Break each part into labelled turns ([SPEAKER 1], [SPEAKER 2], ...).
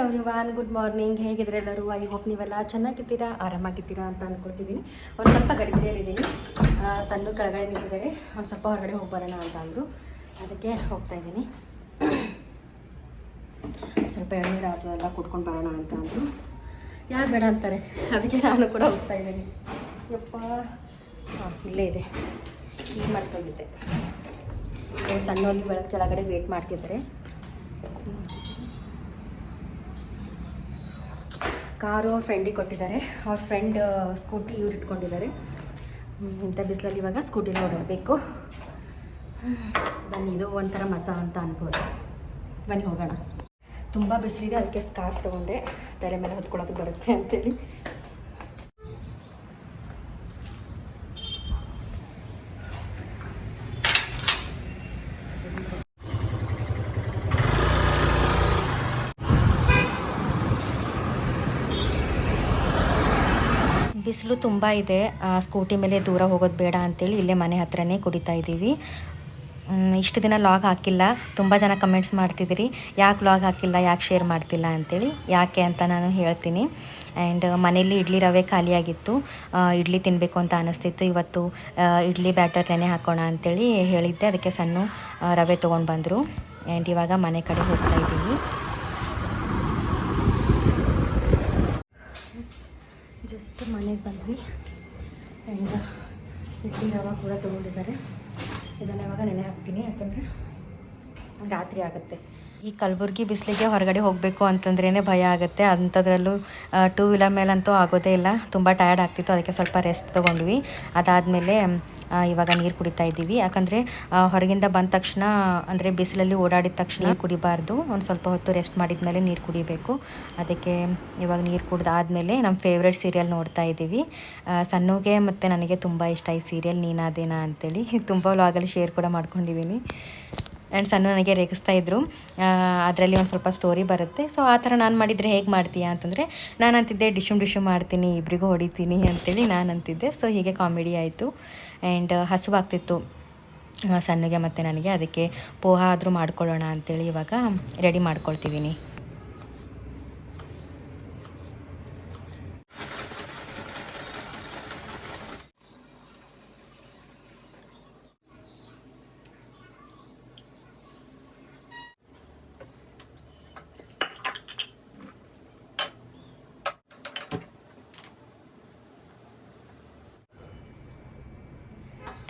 [SPEAKER 1] Every von good morning ಹೇಗಿದ್ರೆ ಎಲ್ಲರೂ? I hope ನೀವೆಲ್ಲ ಚೆನ್ನಾಗಿದ್ದೀರಾ, ಆರಾಮಾಗಿದ್ದೀರಾ ಅಂತ ಅಂದ್ಕೊಳ್ತಿದ್ದೀನಿ ಒಂದು ಸ್ವಲ್ಪ ಗಡಿಬಿಡಿಯಲ್ಲಿದ್ದೀನಿ ಸಣ್ಣ ಕೆಳಗಡೆ ನಿಂತಿದ್ದಾರೆ ಒಂದು ಸ್ವಲ್ಪ ಹೊರಗಡೆ ಹೋಗಿ ಬರೋಣ ಅಂತ ಅಂದರು. ಅದಕ್ಕೆ ಹೋಗ್ತಾ ಇದ್ದೀನಿ. ಸ್ವಲ್ಪ ಎಳ್ನೀರು ಅದು ಎಲ್ಲ ಕುಟ್ಕೊಂಡು ಬರೋಣ ಅಂತ ಅಂದರು. ಯಾರು ಬೇಡ ಅಂತಾರೆ. ಅದಕ್ಕೆ ನಾನು ಕೂಡ ಹೋಗ್ತಾ ಇದ್ದೀನಿ. ಯಪ್ಪ. ಹಾಂ ಇಲ್ಲೇ ಇದೆ. ಈಗ ಮರ್ತೋಗಿದ್ದೆ ಸಣ್ಣ ಸಣ್ಣಲ್ಲಿ ಬೆಳಗ್ಗೆ ಕೆಳಗಡೆ ವೇಟ್ ಮಾಡ್ತಿದ್ದಾರೆ. ಕಾರು ಅವ್ರ ಫ್ರೆಂಡಿಗೆ ಕೊಟ್ಟಿದ್ದಾರೆ. ಅವ್ರ ಫ್ರೆಂಡ್ ಸ್ಕೂಟಿ ಇವ್ರು ಇಟ್ಕೊಂಡಿದ್ದಾರೆ. ಇಂಥ ಬಿಸಿಲಲ್ಲಿ ಇವಾಗ ಸ್ಕೂಟಿಲಿ ಓಡಾಡಬೇಕು. ಬನ್ನಿ, ಇದು ಒಂಥರ ಮಜಾ ಅಂತ ಅನ್ಬೋದು. ಬನ್ನಿ, ಹೋಗೋಣ. ತುಂಬ ಬಿಸಿಲಿದೆ, ಅದಕ್ಕೆ ಸ್ಕಾರ್ಫ್ ತೊಗೊಂಡೆ. ತಲೆ ಮೇಲೆ ಹೊತ್ಕೊಳ್ಳೋದು ಬರುತ್ತೆ ಅಂತೇಳಿ. ಬಿಸಿಲು ತುಂಬ ಇದೆ. ಸ್ಕೂಟಿ ಮೇಲೆ ದೂರ ಹೋಗೋದು ಬೇಡ ಅಂತೇಳಿ ಇಲ್ಲೇ ಮನೆ ಹತ್ರನೇ ಕುಡಿತಾ ಇದ್ದೀವಿ. ಇಷ್ಟು ದಿನ ಲಾಗ್ ಹಾಕಿಲ್ಲ. ತುಂಬ ಜನ ಕಮೆಂಟ್ಸ್ ಮಾಡ್ತಿದ್ದೀರಿ. ಯಾಕೆ ಲಾಗ್ ಹಾಕಿಲ್ಲ, ಯಾಕೆ ಶೇರ್ ಮಾಡ್ತಿಲ್ಲ ಅಂತೇಳಿ. ಯಾಕೆ ಅಂತ ನಾನು ಹೇಳ್ತೀನಿ. ಆ್ಯಂಡ್ ಮನೇಲಿ ಇಡ್ಲಿ ರವೆ ಖಾಲಿಯಾಗಿತ್ತು. ಇಡ್ಲಿ ತಿನ್ನಬೇಕು ಅಂತ ಅನಿಸ್ತಿತ್ತು. ಇವತ್ತು ಇಡ್ಲಿ ಬ್ಯಾಟರ್ ನೆನೆ ಹಾಕೋಣ ಅಂತೇಳಿ ಹೇಳಿದ್ದೆ. ಅದಕ್ಕೆ ಸಣ್ಣ ರವೆ ತೊಗೊಂಡು ಬಂದರು. ಆ್ಯಂಡ್ ಇವಾಗ ಮನೆ ಕಡೆ ಹೋಗ್ತಾ ಇದ್ದೀವಿ ಜಸ್ಟ್ ಮನೆಗೆ ಬಂದ್ವಿ. ಆ್ಯಂಡ್ ಇಡ್ಲಿ ರವೆ ಕೂಡ ತೊಗೊಂಡಿದ್ದಾರೆ. ಇದನ್ನು ಇವಾಗ ನೆನೆ ಹಾಕ್ತೀನಿ ಯಾಕಂದರೆ ರಾತ್ರಿ ಆಗುತ್ತೆ. ಈ ಕಲಬುರ್ಗಿ ಬಿಸಿಲಿಗೆ ಹೊರಗಡೆ ಹೋಗಬೇಕು ಅಂತಂದ್ರೇ ಭಯ ಆಗುತ್ತೆ. ಅಂಥದ್ರಲ್ಲೂ ಟೂ ವೀಲರ್ ಮೇಲಂತೂ ಆಗೋದೇ ಇಲ್ಲ. ತುಂಬ ಟಯರ್ಡ್ ಆಗ್ತಿತ್ತು. ಅದಕ್ಕೆ ಸ್ವಲ್ಪ ರೆಸ್ಟ್ ತೊಗೊಂಡ್ವಿ. ಅದಾದಮೇಲೆ ಇವಾಗ ನೀರು ಕುಡಿತಾ ಇದ್ದೀವಿ. ಯಾಕಂದರೆ ಹೊರಗಿಂದ ಬಂದ ತಕ್ಷಣ, ಅಂದರೆ ಬಿಸಿಲಲ್ಲಿ ಓಡಾಡಿದ ತಕ್ಷಣ ಕುಡಿಬಾರ್ದು. ಒಂದು ಸ್ವಲ್ಪ ಹೊತ್ತು ರೆಸ್ಟ್ ಮಾಡಿದ ಮೇಲೆ ನೀರು ಕುಡಿಬೇಕು. ಅದಕ್ಕೆ ಇವಾಗ ನೀರು ಕುಡ್ದಾದ್ಮೇಲೆ ನಮ್ಮ ಫೇವ್ರೆಟ್ ಸೀರಿಯಲ್ ನೋಡ್ತಾ ಇದ್ದೀವಿ. ಸಣ್ಣಗೆ ಮತ್ತು ನನಗೆ ತುಂಬ ಇಷ್ಟ ಈ ಸೀರಿಯಲ್ ನೀನಾದೇನಾ ಅಂತೇಳಿ. ತುಂಬ ಲಾಗಲ್ಲಿ ಶೇರ್ ಕೂಡ ಮಾಡ್ಕೊಂಡಿದ್ದೀನಿ. ಆ್ಯಂಡ್ ಸಣ್ಣ ನನಗೆ ರೇಗಿಸ್ತಾ ಇದ್ದರು ಅದರಲ್ಲಿ ಒಂದು ಸ್ವಲ್ಪ ಸ್ಟೋರಿ ಬರುತ್ತೆ. ಸೊ ಆ ಥರ ನಾನು ಮಾಡಿದರೆ ಹೇಗೆ ಮಾಡ್ತೀಯಾ ಅಂತಂದರೆ ನಾನು ಅಂತಿದ್ದೆ ಡಿಶುಮ್ ಡಿಶುಮ್ ಮಾಡ್ತೀನಿ, ಇಬ್ರಿಗೂ ಹೊಡಿತೀನಿ ಅಂತೇಳಿ ನಾನು ಅಂತಿದ್ದೆ ಸೊ ಹೀಗೆ ಕಾಮಿಡಿ ಆಯಿತು. ಆ್ಯಂಡ್ ಹಸುವಾಗ್ತಿತ್ತು. ಸಣ್ಣಗೆ ಮತ್ತು ನನಗೆ. ಅದಕ್ಕೆ ಪೋಹ ಆದರೂ ಮಾಡ್ಕೊಳ್ಳೋಣ ಅಂತೇಳಿ ಇವಾಗ ರೆಡಿ ಮಾಡ್ಕೊಳ್ತಿದ್ದೀನಿ.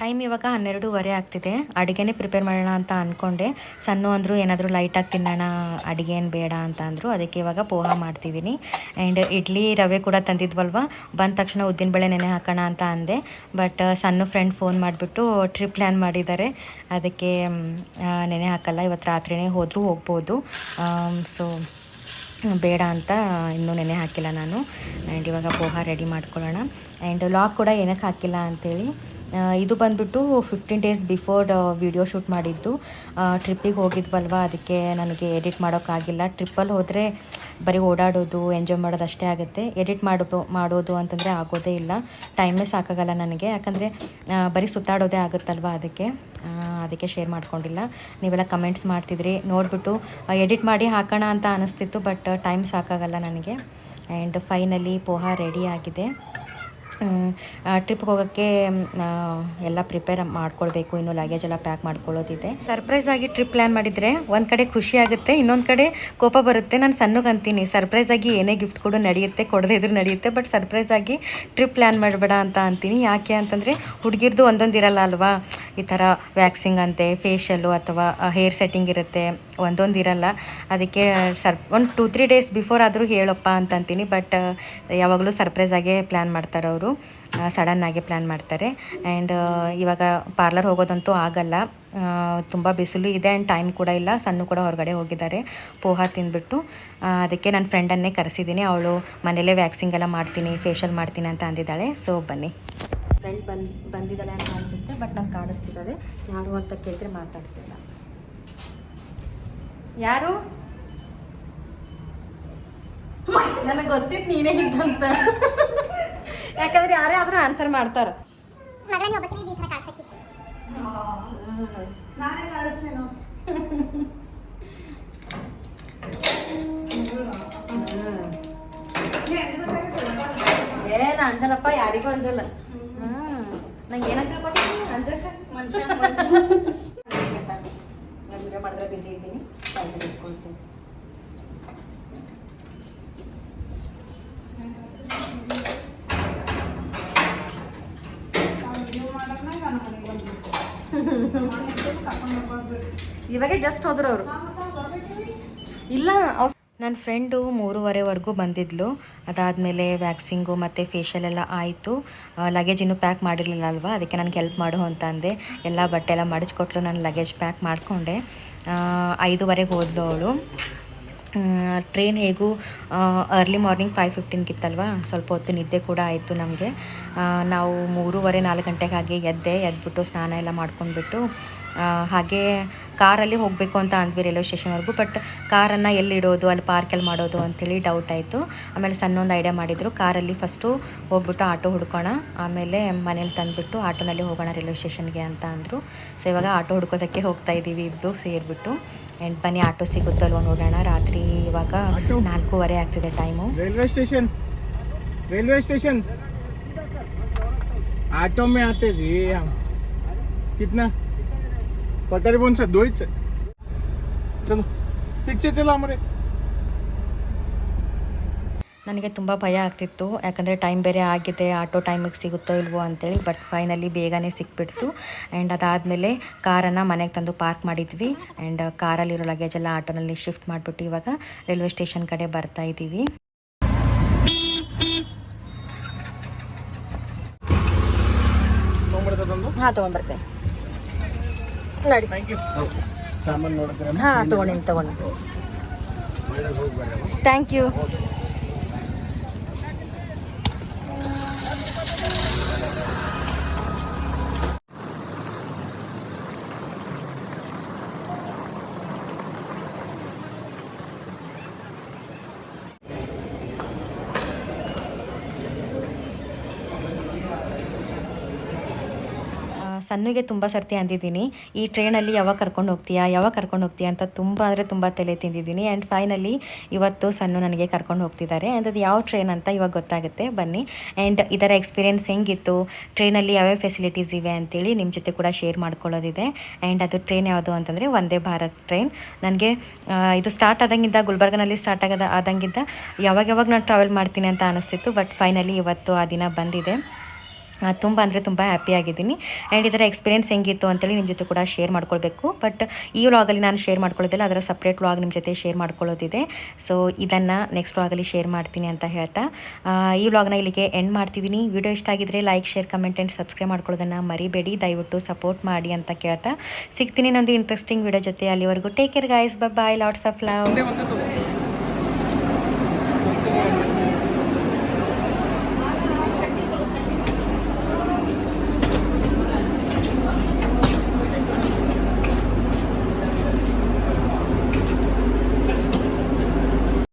[SPEAKER 1] ಟೈಮ್ ಇವಾಗ ಹನ್ನೆರಡೂವರೆ ಆಗ್ತಿದೆ. ಅಡುಗೆನೇ ಪ್ರಿಪೇರ್ ಮಾಡೋಣ ಅಂತ ಅಂದ್ಕೊಂಡೆ ಸಣ್ಣ ಅಂದರು ಏನಾದರೂ ಲೈಟಾಗಿ ತಿನ್ನೋಣ, ಅಡುಗೆ ಏನು ಬೇಡ ಅಂತ ಅಂದರು. ಅದಕ್ಕೆ ಇವಾಗ ಪೋಹ ಮಾಡ್ತಿದ್ದೀನಿ. ಆ್ಯಂಡ್ ಇಡ್ಲಿ ರವೆ ಕೂಡ ತಂದಿದ್ವಲ್ವ? ಬಂದ ತಕ್ಷಣ ಉದ್ದಿನಬೇಳೆ ನೆನೆ ಹಾಕೋಣ ಅಂತ ಅಂದೆ. ಬಟ್ ಸಣ್ಣ ಫ್ರೆಂಡ್ ಫೋನ್ ಮಾಡಿಬಿಟ್ಟು ಟ್ರಿಪ್ ಪ್ಲ್ಯಾನ್ ಮಾಡಿದ್ದಾರೆ. ಅದಕ್ಕೆ ನೆನೆ ಹಾಕಲ್ಲ. ಇವತ್ತು ರಾತ್ರಿನೇ ಹೋದರೂ ಹೋಗ್ಬೋದು. ಸೊ ಬೇಡ ಅಂತ ಇನ್ನೂ ನೆನೆ ಹಾಕಿಲ್ಲ ನಾನು. ಆ್ಯಂಡ್ ಇವಾಗ ಪೋಹ ರೆಡಿ ಮಾಡ್ಕೊಳ್ಳೋಣ. ಆ್ಯಂಡ್ ಲಾಕ್ ಕೂಡ ಏನಕ್ಕೆ ಹಾಕಿಲ್ಲ ಅಂಥೇಳಿ ಇದು ಬಂದುಬಿಟ್ಟು fifteen days before video shoot ಮಾಡಿದ್ದು. ಟ್ರಿಪ್ಪಿಗೆ ಹೋಗಿದ್ವಲ್ವ? ಅದಕ್ಕೆ ನನಗೆ ಎಡಿಟ್ ಮಾಡೋಕ್ಕಾಗಿಲ್ಲ. ಟ್ರಿಪ್ಪಲ್ಲಿ ಹೋದರೆ ಬರೀ ಓಡಾಡೋದು ಎಂಜಾಯ್ ಮಾಡೋದು ಅಷ್ಟೇ ಆಗುತ್ತೆ. ಎಡಿಟ್ ಮಾಡೋದು ಮಾಡೋದು ಅಂತಂದರೆ ಆಗೋದೇ ಇಲ್ಲ. ಟೈಮೇ ಸಾಕಾಗಲ್ಲ ನನಗೆ. ಯಾಕಂದರೆ ಬರೀ ಸುತ್ತಾಡೋದೇ ಆಗುತ್ತಲ್ವ ಅದಕ್ಕೆ? ಅದಕ್ಕೆ ಶೇರ್ ಮಾಡ್ಕೊಂಡಿಲ್ಲ. ನೀವೆಲ್ಲ ಕಮೆಂಟ್ಸ್ ಮಾಡ್ತಿದ್ರಿ. ನೋಡಿಬಿಟ್ಟು ಎಡಿಟ್ ಮಾಡಿ ಹಾಕೋಣ ಅಂತ ಅನಿಸ್ತಿತ್ತು ಬಟ್ ಟೈಮ್ ಸಾಕಾಗಲ್ಲ ನನಗೆ. ಆ್ಯಂಡ್ ಫೈನಲಿ ಪೋಹ ರೆಡಿ ಆಗಿದೆ. ಟ್ರಿಪ್ಗೆ ಹೋಗೋಕ್ಕೆ ಎಲ್ಲ ಪ್ರಿಪೇರ್ ಮಾಡ್ಕೊಳ್ಬೇಕು. ಇನ್ನು ಲಗೇಜ್ ಎಲ್ಲ ಪ್ಯಾಕ್ ಮಾಡ್ಕೊಳ್ಳೋದಿದೆ. ಸರ್ಪ್ರೈಸ್ ಆಗಿ ಟ್ರಿಪ್ ಪ್ಲ್ಯಾನ್ ಮಾಡಿದರೆ ಒಂದು ಕಡೆ ಖುಷಿ ಆಗುತ್ತೆ, ಇನ್ನೊಂದು ಕಡೆ ಕೋಪ ಬರುತ್ತೆ. ನಾನು ಸಣ್ಣಗೆ ಅಂತೀನಿ ಸರ್ಪ್ರೈಸ್ ಆಗಿ ಏನೇ ಗಿಫ್ಟ್ ಕೂಡ ನಡೆಯುತ್ತೆ, ಕೊಡದೇ ಇದ್ರೂ ನಡೆಯುತ್ತೆ ಬಟ್ ಸರ್ಪ್ರೈಸ್ ಆಗಿ ಟ್ರಿಪ್ ಪ್ಲ್ಯಾನ್ ಮಾಡಬೇಡ ಅಂತ ಅಂತೀನಿ. ಯಾಕೆ ಅಂತಂದರೆ ಹುಡುಗಿರ್ದು ಒಂದೊಂದು ಇರಲ್ಲ ಅಲ್ವಾ? ಈ ಥರ ವ್ಯಾಕ್ಸಿಂಗ್ ಅಂತೆ ಫೇಶಿಯಲ್ಲು ಅಥವಾ ಹೇರ್ ಸೆಟ್ಟಿಂಗ್ ಇರುತ್ತೆ. ಒಂದೊಂದು ಇರಲ್ಲ ಅದಕ್ಕೆ ಸರ್, ಒಂದು ಟೂ ತ್ರೀ ಡೇಸ್ ಬಿಫೋರ್ ಆದರೂ ಹೇಳಪ್ಪ ಅಂತ ಅಂತೀನಿ ಬಟ್ ಯಾವಾಗಲೂ ಸರ್ಪ್ರೈಸ್ ಆಗೇ ಪ್ಲ್ಯಾನ್ ಮಾಡ್ತಾರೆ ಅವರು. ಸಡನ್ನಾಗಿ ಪ್ಲ್ಯಾನ್ ಮಾಡ್ತಾರೆ. ಆ್ಯಂಡ್ ಇವಾಗ ಪಾರ್ಲರ್ ಹೋಗೋದಂತೂ ಆಗಲ್ಲ. ತುಂಬ ಬಿಸಿಲು ಇದೆ ಆ್ಯಂಡ್ ಟೈಮ್ ಕೂಡ ಇಲ್ಲ. ಸಣ್ಣ ಕೂಡ ಹೊರಗಡೆ ಹೋಗಿದ್ದಾರೆ. ಪೋಹ ತಿಂದ್ಬಿಟ್ಟು. ಅದಕ್ಕೆ ನನ್ನ ಫ್ರೆಂಡನ್ನೇ ಕರೆಸಿದ್ದೀನಿ ಅವಳು ಮನೇಲೇ ವ್ಯಾಕ್ಸಿಂಗ್ ಎಲ್ಲ ಮಾಡ್ತೀನಿ ಫೇಶಿಯಲ್ ಮಾಡ್ತೀನಿ ಅಂತ ಅಂದಿದ್ದಾಳೆ. ಸೊ ಬನ್ನಿ. ಫ್ರೆಂಡ್ ಬಂದು, ಬಂದಿದ್ದಾಳೆ ಅಂತ ಅನಿಸುತ್ತೆ ಬಟ್ ನಂಗೆ ಕಾಣಿಸ್ತಿದ್ದಾಳೆ. ಯಾರು ಅಂತ ಕೇಳಿದ್ರೆ ಮಾತಾಡ್ತಿಲ್ಲ. ಯಾರು? ನನಗೆ ಗೊತ್ತಿತ್ತು ನೀನೇ ಅಂತ ಯಾಕಂದ್ರೆ ಯಾರೇ ಆದ್ರೂ ಆನ್ಸರ್ ಮಾಡ್ತಾರ. ಏನ ಅಂಜಲಪ್ಪ ಯಾರಿಗೂ ಅಂಜಲ್ಲ. ಹ್ಮ್. ನಂಗೆ ಏನಂತ ಅಂಜಕ್ಕ? ಮನುಷ್ಯ. ವಿಡಿಯೋ ಮಾಡಿದ್ರೆ ಬಿಸಿ ಇದ್ದೀನಿ. ಸೈಡ್ ಇಟ್ಕೊಳ್ತೀನಿ. ಇವಾಗ ಜಸ್ಟ್ ಹೋದ್ರು ಅವರು. ಇಲ್ಲ ನನ್ನ ಫ್ರೆಂಡು ಮೂರುವರೆವರೆಗೂ ಬಂದಿದ್ಲು. ಅದಾದಮೇಲೆ ವ್ಯಾಕ್ಸಿಂಗು ಮತ್ತು ಫೇಶಿಯಲ್ ಎಲ್ಲ ಆಯಿತು ಲಗೇಜ್ ಇನ್ನೂ ಪ್ಯಾಕ್ ಮಾಡಿರಲಿಲ್ಲ ಅಲ್ವಾ ಅದಕ್ಕೆ ನನಗೆ ಹೆಲ್ಪ್ ಮಾಡು ಅಂತ ಅಂದೆ. ಎಲ್ಲ ಬಟ್ಟೆ ಎಲ್ಲ ಮಡಿಸ್ಕೊಟ್ಲು ನಾನು ಲಗೇಜ್ ಪ್ಯಾಕ್ ಮಾಡಿಕೊಂಡೆ. ಐದುವರೆಗೆ ಹೋದ್ಲು ಅವಳು. ಟ್ರೈನ್ ಹೇಗೂ ಅರ್ಲಿ ಮಾರ್ನಿಂಗ್ ಫೈವ್ ಫಿಫ್ಟೀನ್ಗಿತ್ತಲ್ವಾ ಸ್ವಲ್ಪ ಹೊತ್ತು ನಿದ್ದೆ ಕೂಡ ಆಯಿತು ನಮಗೆ. ನಾವು ಮೂರುವರೆ ನಾಲ್ಕು ಗಂಟೆಗಾಗಿ ಎದ್ದೆ, ಎದ್ಬಿಟ್ಟು ಸ್ನಾನ ಎಲ್ಲ ಮಾಡ್ಕೊಂಡ್ಬಿಟ್ಟು ಹಾಗೆ ಕಾರಲ್ಲಿ ಹೋಗಬೇಕು ಅಂತ ಅಂದ್ವಿ ರೈಲ್ವೆ ಸ್ಟೇಷನ್ವರೆಗೂ ಬಟ್ ಕಾರನ್ನು ಎಲ್ಲಿಡೋದು ಅಲ್ಲಿ ಪಾರ್ಕೆಲ್ಲಿ ಮಾಡೋದು ಅಂಥೇಳಿ ಡೌಟ್ ಆಯಿತು ಆಮೇಲೆ ಸಣ್ಣ ಒಂದು ಐಡಿಯಾ ಮಾಡಿದರು ಕಾರಲ್ಲಿ ಫಸ್ಟು ಹೋಗ್ಬಿಟ್ಟು ಆಟೋ ಹುಡ್ಕೋಣ ಆಮೇಲೆ ಮನೇಲಿ ತಂದುಬಿಟ್ಟು ಆಟೋನಲ್ಲಿ ಹೋಗೋಣ ರೈಲ್ವೆ ಸ್ಟೇಷನ್ಗೆ ಅಂತ ಅಂದರು ಸೊ ಇವಾಗ ಆಟೋ ಹುಡ್ಕೋದಕ್ಕೆ ಹೋಗ್ತಾ ಇದ್ದೀವಿ ಇಬ್ಬರು ಸೇರಿಬಿಟ್ಟು ಆ್ಯಂಡ್ ಬನ್ನಿ ಆಟೋ ಸಿಗುತ್ತಲ್ವ ನೋಡೋಣ ರಾತ್ರಿ ಇವಾಗ
[SPEAKER 2] ಆಟೋ?
[SPEAKER 1] ನಾಲ್ಕೂವರೆ ಆಗ್ತಿದೆ time
[SPEAKER 2] railway station railway station auto में आते जी हम कितना पटारी बोन से દોઈ છે ચલો ઠીક
[SPEAKER 1] ನನಗೆ ತುಂಬ ಭಯ ಆಗ್ತಿತ್ತು ಯಾಕಂದರೆ ಟೈಮ್ ಬೇರೆ ಆಗಿದೆ ಆಟೋ ಟೈಮಿಗೆ ಸಿಗುತ್ತೋ ಇಲ್ವೋ ಅಂತೇಳಿ ಬಟ್ ಫೈನಲಿ ಬೇಗನೆ ಸಿಕ್ಬಿಡ್ತು. ಆ್ಯಂಡ್ ಅದಾದಮೇಲೆ ಕಾರನ್ನು ಮನೆಗೆ ತಂದು ಪಾರ್ಕ್ ಮಾಡಿದ್ವಿ. ಆ್ಯಂಡ್ ಕಾರಲ್ಲಿರೋ ಲಗೇಜ್ ಎಲ್ಲ ಆಟೋನಲ್ಲಿ ಶಿಫ್ಟ್ ಮಾಡಿಬಿಟ್ಟು ಇವಾಗ ರೈಲ್ವೆ ಸ್ಟೇಷನ್ ಕಡೆ ಬರ್ತಾ ಇದ್ದೀವಿ. ಹಾಂ ತೊಗೊಂಡ್ಬರ್ತೇನೆ. ನಡಿ. ಹಾಂ ತೊಗೊಂಡಿನಿ ತಗೊಂಡು ಥ್ಯಾಂಕ್ ಯು ಸನ್ನುಗೆ ತುಂಬ ಸರ್ತಿ ಅಂದಿದ್ದೀನಿ, ಈ ಟ್ರೈನಲ್ಲಿ ಯಾವಾಗ ಕರ್ಕೊಂಡು ಹೋಗ್ತೀಯಾ? ಯಾವಾಗ ಕರ್ಕೊಂಡು ಹೋಗ್ತೀಯಾ? ಅಂತ ತುಂಬ ಅಂದರೆ ತುಂಬ ತಲೆ ತಿಂದಿದ್ದೀನಿ. ಆ್ಯಂಡ್ ಫೈನಲಿ ಇವತ್ತು ಸನ್ನು ನನಗೆ ಕರ್ಕೊಂಡು ಹೋಗ್ತಿದ್ದಾರೆ. ಆ್ಯಂಡ್ ಅದು ಯಾವ ಟ್ರೈನ್ ಅಂತ ಇವಾಗ ಗೊತ್ತಾಗುತ್ತೆ. ಬನ್ನಿ. ಆ್ಯಂಡ್ ಇದರ ಎಕ್ಸ್ಪೀರಿಯೆನ್ಸ್ ಹೆಂಗಿತ್ತು? ಟ್ರೈನಲ್ಲಿ ಯಾವ್ಯಾವ ಫೆಸಿಲಿಟೀಸ್ ಇವೆ ಅಂತೇಳಿ ನಿಮ್ಮ ಜೊತೆ ಕೂಡ ಶೇರ್ ಮಾಡ್ಕೊಳ್ಳೋದಿದೆ. ಆ್ಯಂಡ್ ಅದು ಟ್ರೈನ್ ಯಾವುದು ಅಂತಂದರೆ ವಂದೇ ಭಾರತ್ ಟ್ರೈನ್ ನನಗೆ ಇದು ಸ್ಟಾರ್ಟ್ ಆದಂಗಿದ್ದ ಗುಲ್ಬರ್ಗನಲ್ಲಿ ಸ್ಟಾರ್ಟ್ ಆಗದ ಆದಂಗಿದ್ದ ಯಾವಾಗ ಯಾವಾಗ ನಾನು ಟ್ರಾವೆಲ್ ಮಾಡ್ತೀನಿ ಅಂತ ಅನಿಸ್ತಿತ್ತು. ಬಟ್ ಫೈನಲಿ ಇವತ್ತು ಆ ದಿನ ಬಂದಿದೆ. ತುಂಬ ಅಂದರೆ ತುಂಬ ಹ್ಯಾಪಿ ಆಗಿದ್ದೀನಿ. ಆ್ಯಂಡ್ ಇದರ ಎಕ್ಸ್ಪೀರಿಯೆನ್ಸ್ ಹೆಂಗಿತ್ತು ಅಂತೇಳಿ ನಿಮ್ಮ ಜೊತೆ ಕೂಡ ಶೇರ್ ಮಾಡ್ಕೊಳ್ಬೇಕು. ಬಟ್ ಈ ವ್ಲಾಗಲ್ಲಿ ನಾನು ಶೇರ್ ಮಾಡ್ಕೊಳ್ಳೋದಿಲ್ಲ, ಅದರ ಸಪ್ರೇಟ್ ವ್ಲಾಗ್ ನಿಮ್ಮ ಜೊತೆ ಶೇರ್ ಮಾಡ್ಕೊಳ್ಳೋದಿದೆ. ಸೊ ಇದನ್ನು ನೆಕ್ಸ್ಟ್ ವ್ಲಾಗಲ್ಲಿ ಶೇರ್ ಮಾಡ್ತೀನಿ ಅಂತ ಹೇಳ್ತಾ. ಈ ವ್ಲಾಗ್ನ ಇಲ್ಲಿಗೆ ಎಂಡ್ ಮಾಡ್ತಿದ್ದೀನಿ. ವಿಡಿಯೋ ಇಷ್ಟ ಆಗಿದ್ರೆ like share comment and subscribe ಮಾಡ್ಕೊಳ್ಳೋದನ್ನು ಮರಿಬೇಡಿ. ದಯವಿಟ್ಟು ಸಪೋರ್ಟ್ ಮಾಡಿ ಅಂತ ಕೇಳ್ತಾ. ಸಿಗ್ತೀನಿ ಇನ್ನೊಂದು ಇಂಟ್ರೆಸ್ಟಿಂಗ್ ವಿಡಿಯೋ ಜೊತೆ ಅಲ್ಲಿವರೆಗೂ. Take care guys bye
[SPEAKER 2] lots of love